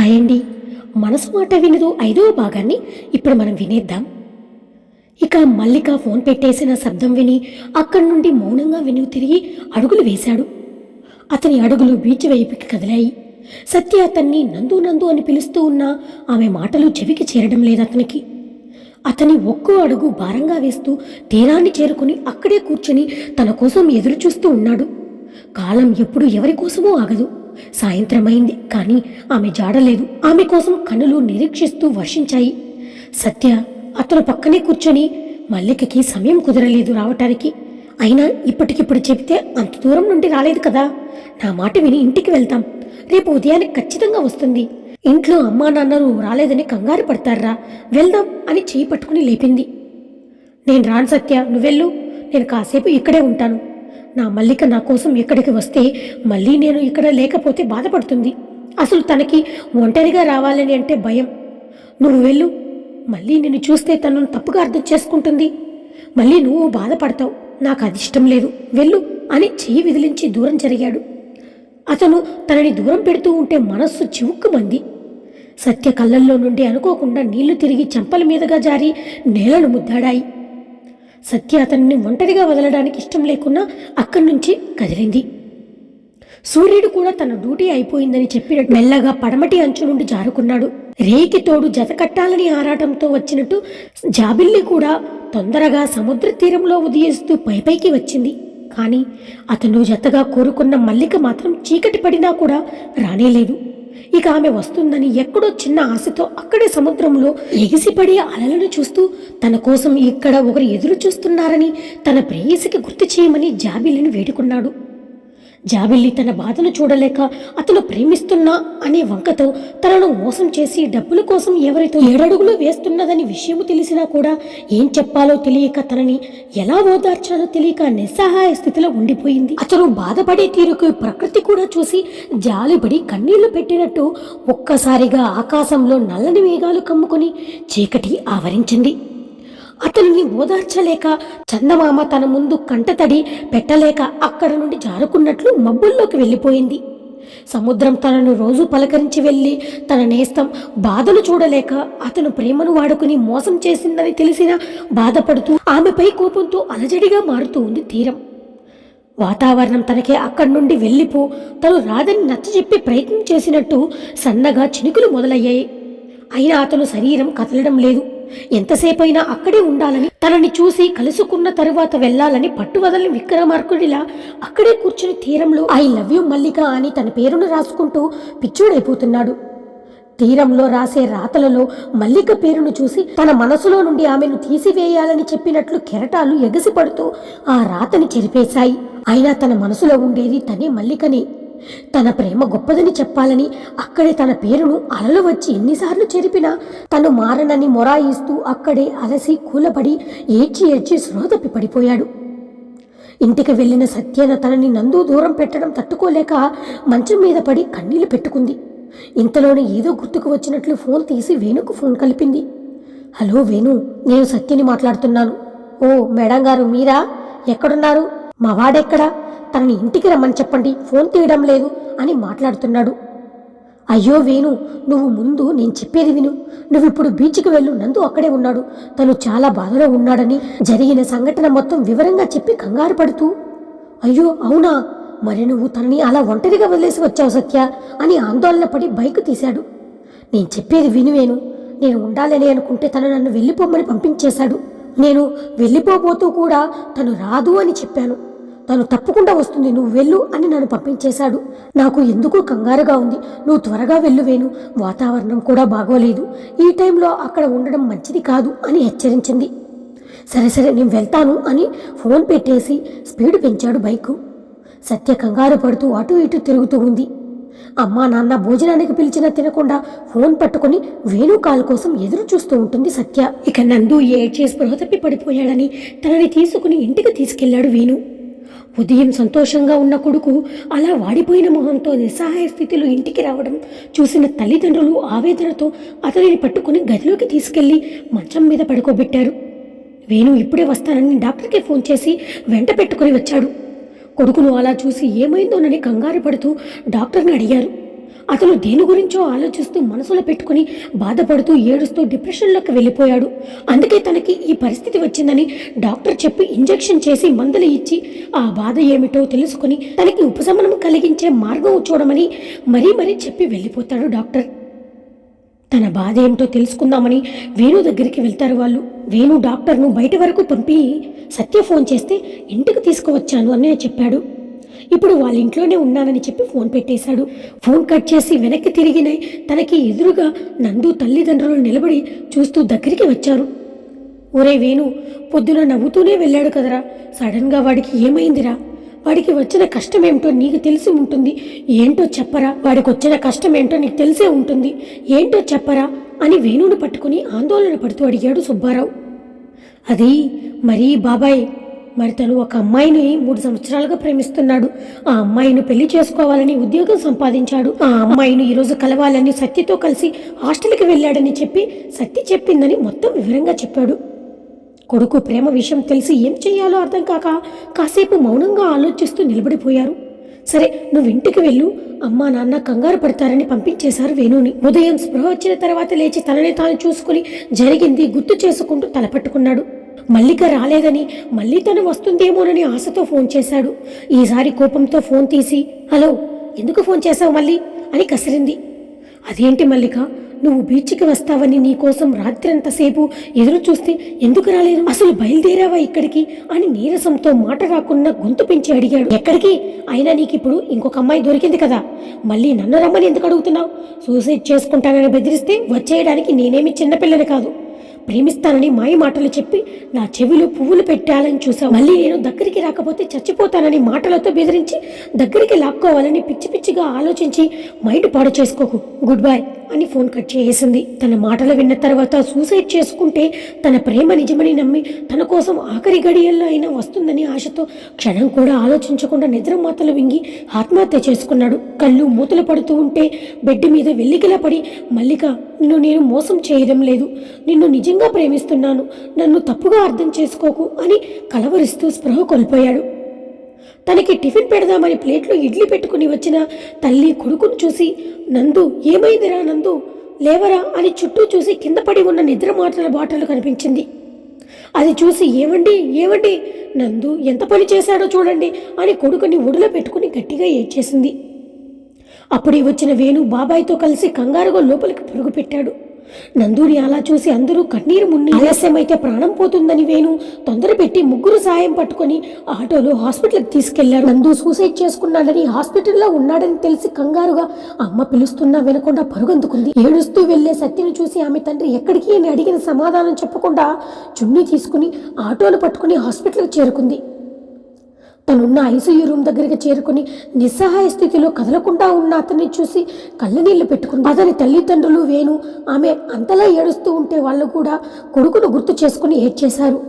Hi అండి మనసు మాట వినదు ఐదవ భాగాన్ని ఇప్పుడు మనం వినేద్దాం. ఇక మల్లిక ఫోన్ పెట్టేసిన శబ్దం విని అక్కడి నుండి మౌనంగా వెనుగు తిరిగి అడుగులు వేశాడు. అతని అడుగులు బీచ్ వైపుకి కదిలాయి. సత్య అతన్ని నందు నందు అని పిలుస్తూ ఉన్నా ఆమె మాటలు చెవికి చేరడం లేదు అతనికి. అతని ఒక్కో అడుగు భారంగా వేస్తూ తీరాన్ని చేరుకుని అక్కడే కూర్చుని తన కోసం ఎదురు చూస్తూ ఉన్నాడు. కాలం ఎప్పుడు ఎవరి కోసమో ఆగదు. సాయంత్రమైంది. కానీ ఆమె జాడలేదు ఆమె కోసం కన్నులు నిరీక్షిస్తూ వర్షించాయి. సత్య అతను పక్కనే కూర్చొని మల్లికకి సమయం కుదరలేదు రావటానికి. అయినా ఇప్పటికిప్పుడు చెబితే అంత దూరం నుండి రాలేదు కదా. నా మాట విని ఇంటికి వెళ్తాం. రేపు ఉదయానికి ఖచ్చితంగా వస్తుంది. ఇంట్లో అమ్మా నాన్నలు రాలేదని కంగారు పడతారా? వెళ్దాం అని చేయి పట్టుకుని లేపింది. నేను రాను సత్య. నువ్వెళ్ళు. నేను కాసేపు ఇక్కడే ఉంటాను. నా మల్లిక నా కోసం ఇక్కడికి వస్తే మళ్ళీ నేను ఇక్కడ లేకపోతే బాధపడుతుంది. అసలు తనకి ఒంటరిగా రావాలని అంటే భయం. నువ్వు వెళ్ళు. మళ్ళీ నిన్ను చూస్తే తనను తప్పుగా అర్థం చేసుకుంటుంది. మళ్ళీ నువ్వు బాధపడతావు. నాకు అది ఇష్టం లేదు. వెళ్ళు అని చెయ్యి విదిలించి దూరం జరిగాడు. అతను తనని దూరం పెడుతూ ఉంటే మనస్సు చివుక్కుమంది. సత్య కళ్ళల్లో నుండి అనుకోకుండా నీళ్ళు తిరిగి చెంపల మీదుగా జారి నేలను ముద్దాడాయి. సత్య అతన్ని ఒంటరిగా వదలడానికి ఇష్టం లేకున్నా అక్కడి నుంచి కదిలింది. సూర్యుడు కూడా తన డ్యూటీ అయిపోయిందని చెప్పినట్టు మెల్లగా పడమటి అంచు నుండి జారుకున్నాడు. రేకి తోడు జత కట్టాలని ఆరాటంతో వచ్చినట్టు జాబిల్లి కూడా తొందరగా సముద్ర తీరంలో ఉదయిస్తూ పైపైకి వచ్చింది. కానీ అతను జతగా కోరుకున్న మల్లిక మాత్రం చీకటి పడినా కూడా రానేలేదు. ఇక ఆమె వస్తుందని ఎక్కడో చిన్న ఆశతో అక్కడే సముద్రంలో ఎగిసిపడే అలలను చూస్తూ తన కోసం ఇక్కడ ఒకరు ఎదురు చూస్తున్నారని తన ప్రేయసికి గుర్తు చేయమని జాబిలిని వేడుకున్నాడు. జాబిల్లి తన బాధను చూడలేక అతను ప్రేమిస్తున్నా అనే వంకతో తనను మోసం చేసి డబ్బుల కోసం ఎవరితో ఏడడుగులు వేస్తున్నదని విషయము తెలిసినా కూడా ఏం చెప్పాలో తెలియక తనని ఎలా ఓదార్చాలో తెలియక నిస్సహాయ స్థితిలో ఉండిపోయింది. అతను బాధపడే తీరుకు ప్రకృతి కూడా చూసి జాలిపడి కన్నీళ్ళు పెట్టినట్టు ఒక్కసారిగా ఆకాశంలో నల్లని మేఘాలు కమ్ముకొని చీకటి ఆవరించింది. అతనిని ఓదార్చలేక చందమామ తన ముందు కంటతడి పెట్టలేక అక్కడ నుండి జారుకున్నట్లు మబ్బుల్లోకి వెళ్ళిపోయింది. సముద్రం తనను రోజు పలకరించి వెళ్ళి తన నేస్తం బాధను చూడలేక అతను ప్రేమను వాడుకుని మోసం చేసిందని తెలిసినా బాధపడుతూ ఆమెపై కోపంతో అలజడిగా మారుతూ ఉంది తీరం. వాతావరణం తనకే అక్కడి నుండి వెళ్ళిపో తను రాదని నచ్చజెప్పి ప్రయత్నం చేసినట్టు సన్నగా చినుకులు మొదలయ్యాయి. అయినా అతను శరీరం కదలడం లేదు. ఎంతసేపైనా అక్కడే ఉండాలని తనని చూసి కలుసుకున్న తరువాత వెళ్ళాలని పట్టువదలని విక్రమార్కుడిలా అక్కడే కూర్చుని తీరంలో ఐ లవ్ యూ మల్లిక అని తన పేరును రాసుకుంటూ పిచ్చోడైపోతున్నాడు. తీరంలో రాసే రాతలలో మల్లిక పేరును చూసి తన మనసులో నుండి ఆమెను తీసివేయాలని చెప్పినట్లు కెరటాలు ఎగసిపడుతూ ఆ రాతని చెరిపేశాయి. అయినా తన మనసులో ఉండేది తనే మల్లికనే. తన ప్రేమ గొప్పదని చెప్పాలని అక్కడే తన పేరును అలలు వచ్చి ఎన్నిసార్లు చెరిపినా తను మారనని మొరాయిస్తూ అక్కడే అలసి కూలబడి ఏడ్చి ఏడ్చి శ్రోతపి పడిపోయాడు. ఇంటికి వెళ్ళిన సత్యన తనని నందు దూరం పెట్టడం తట్టుకోలేక మంచం మీద పడి కన్నీళ్ళు పెట్టుకుంది. ఇంతలోనే ఏదో గుర్తుకు వచ్చినట్లు ఫోన్ తీసి వేణుకు ఫోన్ కలిపింది. హలో వేణు నేను సత్యని మాట్లాడుతున్నాను. ఓ మేడం గారు మీరా? ఎక్కడున్నారు? మా వాడెక్కడా? తనని ఇంటికి రమ్మని చెప్పండి ఫోన్ తీయడం లేదు అని మాట్లాడుతున్నాడు. అయ్యో వేణు నువ్వు ముందు నేను చెప్పేది విను. నువ్వు ఇప్పుడు బీచ్కి వెళ్ళు నందు అక్కడే ఉన్నాడు. తను చాలా బాధలో ఉన్నాడని జరిగిన సంఘటన మొత్తం వివరంగా చెప్పి కంగారు పడుతూ అయ్యో అవునా? మరి నువ్వు తనని అలా ఒంటరిగా వదిలేసి వచ్చావు సత్య అని ఆందోళన పడి బైక్ తీశాడు. నేను చెప్పేది విను వేణు. నేను ఉండాలని అనుకుంటే తను నన్ను వెళ్ళిపోమని పంపించేశాడు. నేను వెళ్ళిపోబోతూ కూడా తను రాదు అని చెప్పాను. తను తప్పకుండా వస్తుంది. నువ్వు వెళ్ళు అని నన్ను పంపించేశాడు. నాకు ఎందుకు కంగారుగా ఉంది. నువ్వు త్వరగా వెళ్ళు వేణు. వాతావరణం కూడా బాగోలేదు. ఈ టైంలో అక్కడ ఉండడం మంచిది కాదు అని హెచ్చరించింది. సరే సరే నేను వెళ్తాను అని ఫోన్ పెట్టేసి స్పీడ్ పెంచాడు బైకు. సత్య కంగారు పడుతూ అటు ఇటు తిరుగుతూ ఉంది. అమ్మా నాన్న భోజనానికి పిలిచినా తినకుండా ఫోన్ పట్టుకొని వేణు కాల్ కోసం ఎదురు చూస్తూ ఉంటుంది సత్య. ఇక నందు ఏడ్చే స్పృహ తప్పి పడిపోయాడని తనని తీసుకుని ఇంటికి తీసుకెళ్ళాడు వేణు. ఉదయం సంతోషంగా ఉన్న కొడుకు అలా వాడిపోయిన మొహంతో నిస్సహాయ స్థితిలో ఇంటికి రావడం చూసిన తల్లిదండ్రులు ఆవేదనతో అతనిని పట్టుకుని గదిలోకి తీసుకెళ్ళి మంచం మీద పడుకోబెట్టారు. వేణు ఇప్పుడే వస్తానని డాక్టర్కి ఫోన్ చేసి వెంట పెట్టుకుని వచ్చాడు. కొడుకును అలా చూసి ఏమైందోనని కంగారు పడుతూ డాక్టర్ని అడిగారు. అతను దేని గురించో ఆలోచిస్తూ మనసులో పెట్టుకుని బాధపడుతూ ఏడుస్తూ డిప్రెషన్లోకి వెళ్ళిపోయాడు. అందుకే తనకి ఈ పరిస్థితి వచ్చిందని డాక్టర్ చెప్పి ఇంజెక్షన్ చేసి మందులు ఇచ్చి ఆ బాధ ఏమిటో తెలుసుకుని తనకి ఉపశమనం కలిగించే మార్గం చూడమని మరీ మరీ చెప్పి వెళ్ళిపోతాడు డాక్టర్. తన బాధ ఏమిటో తెలుసుకుందామని వేణు దగ్గరికి వెళ్తారు వాళ్ళు. వేణు డాక్టర్ను బయట వరకు పంపి సత్య ఫోన్ చేస్తే ఇంటికి తీసుకువచ్చాను అని చెప్పాడు. ఇప్పుడు వాళ్ళ ఇంట్లోనే ఉన్నానని చెప్పి ఫోన్ పెట్టేశాడు. ఫోన్ కట్ చేసి వెనక్కి తిరిగినాయి తనకి ఎదురుగా నందు తల్లిదండ్రులు నిలబడి చూస్తూ దగ్గరికి వచ్చారు. ఒరే వేణు పొద్దున నవ్వుతూనే వెళ్ళాడు కదరా. సడన్గా వాడికి ఏమైందిరా? వాడికి వచ్చిన కష్టం ఏమిటో నీకు తెలిసి ఉంటుంది. ఏంటో చెప్పరా? వాడికి వచ్చిన కష్టం ఏంటో నీకు తెలిసే ఉంటుంది. ఏంటో చెప్పరా? అని వేణుని పట్టుకుని ఆందోళన పడుతూ అడిగాడు సుబ్బారావు. అది మరీ బాబాయ్ మరి తను ఒక అమ్మాయిని మూడు సంవత్సరాలుగా ప్రేమిస్తున్నాడు. ఆ అమ్మాయిని పెళ్ళి చేసుకోవాలని ఉద్యోగం సంపాదించాడు. ఆ అమ్మాయిని ఈరోజు కలవాలని సత్యతో కలిసి హాస్టల్కి వెళ్ళాడని చెప్పి సత్య చెప్పిందని మొత్తం వివరంగా చెప్పాడు. కొడుకు ప్రేమ విషయం తెలిసి ఏం చేయాలో అర్థం కాక కాసేపు మౌనంగా ఆలోచిస్తూ నిలబడిపోయారు. సరే నువ్వు ఇంటికి వెళ్ళు. అమ్మా నాన్న కంగారు పడతారని పంపించేశారు వేణుని. ఉదయం స్పృహ వచ్చిన తర్వాత లేచి తనని తాను చూసుకుని జరిగింది గుర్తు చేసుకుంటూ తలపట్టుకున్నాడు. మల్లిక రాలేదని మళ్ళీ తను వస్తుందేమోనని ఆశతో ఫోన్ చేశాడు. ఈసారి కోపంతో ఫోన్ తీసి హలో ఎందుకు ఫోన్ చేశావు మళ్ళీ? అని కసిరింది. అదేంటి మల్లిక నువ్వు బీచ్కి వస్తావని నీకోసం రాత్రంతసేపు ఎదురు చూస్తే ఎందుకు రాలేదు? అసలు బయలుదేరావా ఇక్కడికి? అని నీరసంతో మాట రాకుండా గొంతు పెంచి అడిగాడు. ఎక్కడికి? అయినా నీకిప్పుడు ఇంకొక అమ్మాయి దొరికింది కదా. మళ్ళీ నన్ను రమ్మని ఎందుకు అడుగుతున్నావు? సూసైడ్ చేసుకుంటానని బెదిరిస్తే వచ్చేయడానికి నేనేమి చిన్నపిల్లని కాదు. ప్రేమిస్తానని మాయ మాటలు చెప్పి నా చెవిలో పువ్వులు పెట్టాలని చూసావు. మళ్ళీ నేను దగ్గరికి రాకపోతే చచ్చిపోతానని మాటలతో బెదిరించి దగ్గరికి లాక్కోవాలని పిచ్చి పిచ్చిగా ఆలోచించి మైండ్ పాడు చేసుకోకు. Good bye. అని ఫోన్ కట్ చేసింది తన మాటలు విన్న తర్వాత సూసైడ్ చేసుకుంటే తన ప్రేమ నిజమని నమ్మి తన కోసం ఆఖరి గడియల్లో అయినా వస్తుందని ఆశతో క్షణం కూడా ఆలోచించకుండా నిద్ర మాతలు వింగి ఆత్మహత్య చేసుకున్నాడు. కళ్ళు మూతలు పడుతూ ఉంటే బెడ్ మీద వెల్లికిలా పడి మల్లిక నిన్ను నేను మోసం చేయడం లేదు. నిన్ను నిజంగా ప్రేమిస్తున్నాను. నన్ను తప్పుగా అర్థం చేసుకోకు అని కలవరిస్తూ స్పృహ కోల్పోయాడు. తనకి టిఫిన్ పెడదామని ప్లేట్లో ఇడ్లీ పెట్టుకుని వచ్చిన తల్లి కొడుకును చూసి నందు ఏమైందిరా నందు? లేవరా? అని చుట్టూ చూసి కింద పడి ఉన్న నిద్ర మాటల బాటలు కనిపించింది. అది చూసి ఏమండి ఏమండి నందు ఎంత పని చేశాడో చూడండి అని కొడుకుని ఒడిలో పెట్టుకుని గట్టిగా ఏడ్చేసింది. అప్పుడే వచ్చిన వేణు బాబాయ్తో కలిసి కంగారుగా లోపలికి పరుగు పెట్టాడు. నందుని అలా చూసి అందరూ కన్నీరు మున్ని ఆలస్యమైతే ప్రాణం పోతుందని వేణు తొందర పెట్టి ముగ్గురు సాయం పట్టుకొని ఆటోలో హాస్పిటల్కి తీసుకెళ్ళారు. నందు సూసైడ్ చేసుకున్నాడని హాస్పిటల్లో ఉన్నాడని తెలిసి కంగారుగా అమ్మ పిలుస్తున్నా వినకుండా పరుగందుకుంది. ఏడుస్తూ వెళ్ళే సత్యను చూసి ఆమె తండ్రి ఎక్కడికి అని అడిగిన సమాధానం చెప్పకుండా చున్నీ తీసుకుని ఆటోను పట్టుకుని హాస్పిటల్కి చేరుకుంది. తనున్న ఐసీయూ రూమ్ దగ్గరికి చేరుకుని నిస్సహాయ స్థితిలో కదలకుండా ఉన్న అతన్ని చూసి కళ్ళనీళ్ళు పెట్టుకుంది. అతని తల్లిదండ్రులు వేణు ఆమె అంతలా ఏడుస్తూ ఉంటే వాళ్ళు కూడా కొడుకును గుర్తు చేసుకుని ఏడ్చేశారు.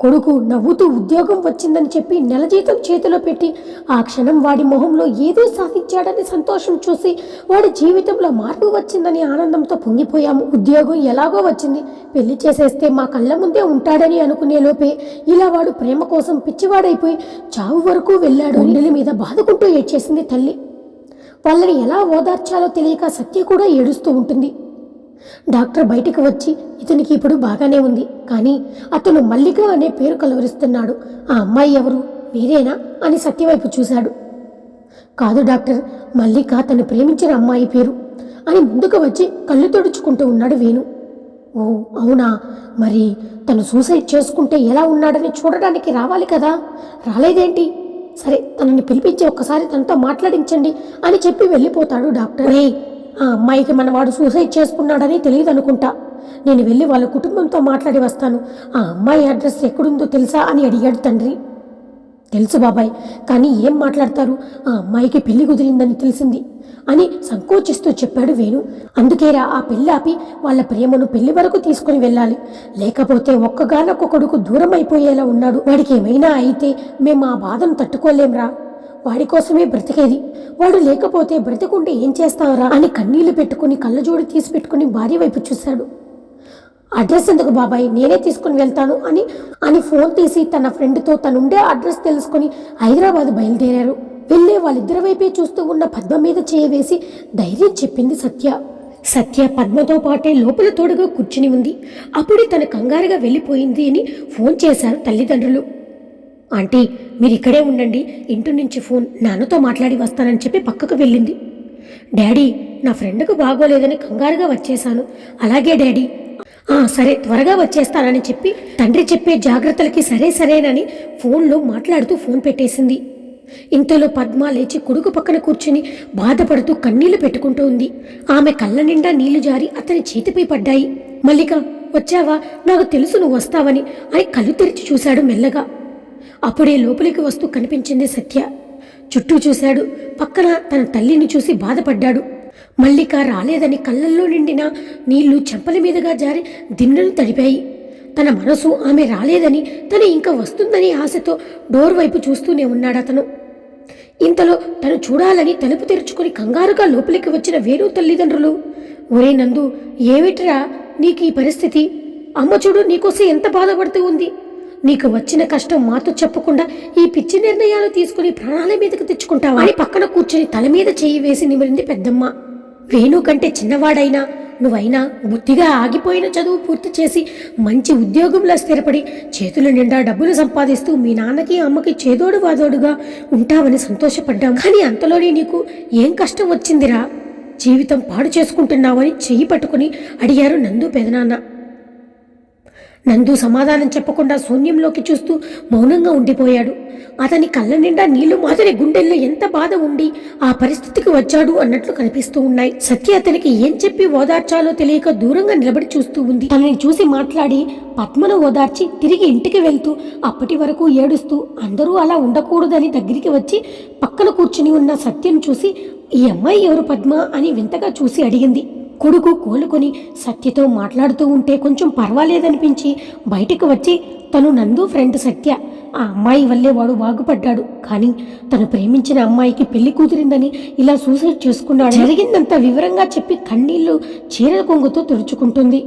కొడుకు నవ్వుతూ ఉద్యోగం వచ్చిందని చెప్పి నెల జీతం చేతిలో పెట్టి ఆ క్షణం వాడి మొహంలో ఏదో సాధించాడని సంతోషం చూసి వాడి జీవితంలో మార్పు వచ్చిందని ఆనందంతో పొంగిపోయాము. ఉద్యోగం ఎలాగో వచ్చింది. పెళ్ళి చేసేస్తే మా కళ్ళ ముందే ఉంటాడని అనుకునే లోపే ఇలా వాడు ప్రేమ కోసం పిచ్చివాడైపోయి చావు వరకు వెళ్ళాడు. నెల మీద బాదుకుంటూ ఏడ్చేసింది తల్లి. వాళ్ళని ఎలా ఓదార్చాలో తెలియక సత్య కూడా ఏడుస్తూ ఉంటుంది. డాక్టర్ బయటికి వచ్చి ఇతనికి ఇప్పుడు బాగానే ఉంది. కానీ అతను మల్లిక అనే పేరు కలవరిస్తున్నాడు. ఆ అమ్మాయి ఎవరు? మీరేనా? అని సత్యవైపు చూశాడు. కాదు డాక్టర్ మల్లిక తను ప్రేమించిన అమ్మాయి పేరు అని ముందుకు వచ్చి కళ్ళు తుడుచుకుంటూ ఉన్నాడు వేణు. ఓ అవునా? మరి తను సూసైడ్ చేసుకుంటే ఎలా ఉన్నాడని చూడడానికి రావాలి కదా? రాలేదేంటి? సరే తనని పిలిపించి ఒక్కసారి తనతో మాట్లాడించండి అని చెప్పి వెళ్ళిపోతాడు డాక్టర్. రే ఆ అమ్మాయికి మనవాడు సూసైడ్ చేసుకున్నాడని తెలియదు అనుకుంటా. నేను వెళ్ళి వాళ్ళ కుటుంబంతో మాట్లాడి వస్తాను. ఆ అమ్మాయి అడ్రస్ ఎక్కడుందో తెలుసా అని అడిగాడు తండ్రి. తెలుసు బాబాయ్ కానీ ఏం మాట్లాడతారు? ఆ అమ్మాయికి పెళ్ళి కుదిరిందని తెలిసింది అని సంకోచిస్తూ చెప్పాడు వేణు. అందుకేరా ఆ పెళ్ళాపి ఆపి వాళ్ళ ప్రేమను పెళ్ళి వరకు తీసుకుని వెళ్ళాలి. లేకపోతే ఒక్కగానొక్క కొడుకు దూరం అయిపోయేలా ఉన్నాడు. వాడికి ఏమైనా అయితే మేము ఆ బాధను తట్టుకోలేంరా. వాడి కోసమే బ్రతికేది. వాడు లేకపోతే బ్రతికుంటే ఏం చేస్తావరా? అని కన్నీళ్ళు పెట్టుకుని కళ్ళజోడు తీసి పెట్టుకుని భార్య వైపు చూశాడు. అడ్రస్ ఎందుకు బాబాయ్? నేనే తీసుకుని వెళ్తాను అని అని ఫోన్ తీసి తన ఫ్రెండ్తో తనుండే అడ్రస్ తెలుసుకుని హైదరాబాద్ బయలుదేరారు. వెళ్ళే వాళ్ళిద్దరి వైపే చూస్తూ ఉన్న పద్మ మీద చేయవేసి ధైర్యం చెప్పింది సత్య. సత్య పద్మతో పాటే లోపల తోడుగా కూర్చుని ఉంది. అప్పుడే తన కంగారుగా వెళ్ళిపోయింది అని ఫోన్ చేశారు తల్లిదండ్రులు. ఆంటీ మీరు ఇక్కడే ఉండండి. ఇంటి నుంచి ఫోన్ నాన్నతో మాట్లాడి వస్తానని చెప్పి పక్కకు వెళ్ళింది. డాడీ నా ఫ్రెండ్కు బాగోలేదని కంగారుగా వచ్చేశాను. అలాగే డాడీ. "ఆ, సరే త్వరగా వచ్చేస్తానని చెప్పి తండ్రి చెప్పే జాగ్రత్తలకి సరే సరేనని ఫోన్లో మాట్లాడుతూ ఫోన్ పెట్టేసింది. ఇంతలో పద్మ లేచి కొడుకు పక్కన కూర్చుని బాధపడుతూ కన్నీళ్ళు పెట్టుకుంటూ ఉంది. ఆమె కళ్ళ నిండా నీళ్ళు జారి అతని చేతిపై పడ్డాయి. మల్లిక వచ్చావా? నాకు తెలుసు నువ్వు వస్తావని అని కళ్ళు తెరిచి చూశాడు మెల్లగా. అప్పుడే లోపలికి వస్తూ కనిపించింది సత్య. చుట్టూ చూశాడు. పక్కన తన తల్లిని చూసి బాధపడ్డాడు. మల్లిక రాలేదని కళ్ళల్లో నిండిన నీళ్ళు చెంపల మీదుగా జారి దిన్నను తడిపాయి. తన మనసు ఆమె రాలేదని తను ఇంకా వస్తుందని ఆశతో డోర్ వైపు చూస్తూనే ఉన్నాడు అతను. ఇంతలో తను చూడాలని తలుపు తెరుచుకుని కంగారుగా లోపలికి వచ్చిన వేణు తల్లిదండ్రులు ఒరే నందు ఏమిట్రా నీకు ఈ పరిస్థితి? అమ్మ చూడు నీకోసం ఎంత బాధపడుతూ ఉంది. నీకు వచ్చిన కష్టం మాతో చెప్పకుండా ఈ పిచ్చి నిర్ణయాలు తీసుకుని ప్రాణాల మీదకి తెచ్చుకుంటావా? అని పక్కన కూర్చుని తల మీద చేయి వేసి నిమిరింది పెద్దమ్మ. వేణు కంటే చిన్నవాడైనా నువ్వైనా బుద్ధిగా ఆగిపోయిన చదువు పూర్తి చేసి మంచి ఉద్యోగంలో స్థిరపడి చేతుల నిండా డబ్బులు సంపాదిస్తూ మీ నాన్నకి అమ్మకి చేదోడు వాదోడుగా ఉంటావని సంతోషపడ్డాం. కానీ అంతలోనే నీకు ఏం కష్టం వచ్చిందిరా? జీవితం పాడు చేసుకుంటున్నావని చెయ్యి పట్టుకుని అడిగారు నందు పెదనాన్న. నందు సమాధానం చెప్పకుండా శూన్యంలోకి చూస్తూ మౌనంగా ఉండిపోయాడు. అతని కళ్ళ నిండా నీళ్ళు మాదిరి గుండెల్లో ఎంత బాధ ఉండి ఆ పరిస్థితికి వచ్చాడు అన్నట్లు కనిపిస్తూ ఉన్నాయి. సత్య అతనికి ఏం చెప్పి ఓదార్చాలో తెలియక దూరంగా నిలబడి చూస్తూ ఉంది. తనని చూసి మాట్లాడి పద్మను ఓదార్చి తిరిగి ఇంటికి వెళ్తూ అప్పటి వరకు ఏడుస్తూ అందరూ అలా ఉండకూడదని దగ్గరికి వచ్చి పక్కన కూర్చుని ఉన్న సత్యను చూసి ఈ అమ్మాయి ఎవరు పద్మ? అని వింతగా చూసి అడిగింది. కొడుకు కోలుకొని సత్యతో మాట్లాడుతూ ఉంటే కొంచెం పర్వాలేదనిపించి బయటకు వచ్చి తను నందు ఫ్రెండ్ సత్య. ఆ అమ్మాయి వల్లే వాడు బాగుపడ్డాడు. కానీ తను ప్రేమించిన అమ్మాయికి పెళ్ళి కూతురిందని ఇలా సూసైడ్ చేసుకున్నాడు. జరిగిందంత వివరంగా చెప్పి కన్నీళ్ళు చీర కొంగుతో తుడుచుకుంటుంది.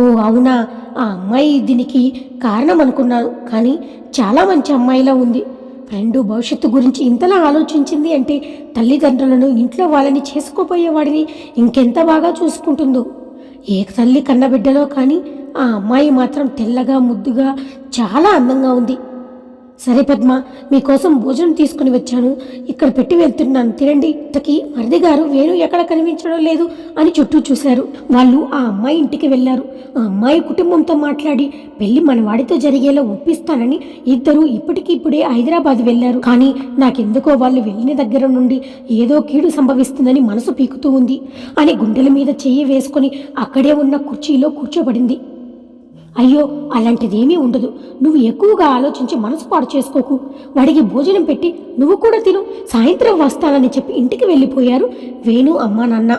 ఓ అవునా ఆ అమ్మాయి దీనికి కారణం అనుకున్నాను కానీ చాలా మంచి అమ్మాయిలా ఉంది. ఫ్రెండ్ భవిష్యత్తు గురించి ఇంతలా ఆలోచించింది అంటే తల్లిదండ్రులను ఇంట్లో వాళ్ళని చేసుకోబోయేవాడిని ఇంకెంత బాగా చూసుకుంటుందో. ఏ తల్లి కన్నబిడ్డలో కానీ ఆ అమ్మాయి మాత్రం తెల్లగా ముద్దుగా చాలా అందంగా ఉంది. సరే పద్మ మీకోసం భోజనం తీసుకుని వచ్చాను. ఇక్కడ పెట్టి వెళ్తున్నాను. తినండి. ఇంతకీ మరిది గారు వేణు ఎక్కడ కనిపించడం లేదు అని చుట్టూ చూశారు. వాళ్ళు ఆ అమ్మాయి ఇంటికి వెళ్ళారు. ఆ అమ్మాయి కుటుంబంతో మాట్లాడి పెళ్ళి మన వాడితో జరిగేలా ఒప్పిస్తానని ఇద్దరు ఇప్పటికిప్పుడే హైదరాబాద్ వెళ్ళారు. కానీ నాకెందుకో వాళ్ళు వెళ్ళిన దగ్గర నుండి ఏదో కీడు సంభవిస్తుందని మనసు పీకుతూ ఉంది అని గుండెల మీద చెయ్యి వేసుకొని అక్కడే ఉన్న కుర్చీలో కూర్చోబడింది. అయ్యో అలాంటిదేమీ ఉండదు. నువ్వు ఎక్కువగా ఆలోచించి మనసు పాడు చేసుకోకు. వాడికి భోజనం పెట్టి నువ్వు కూడా తిను. సాయంత్రం వస్తానని చెప్పి ఇంటికి వెళ్ళిపోయారు వేణు అమ్మా నాన్న.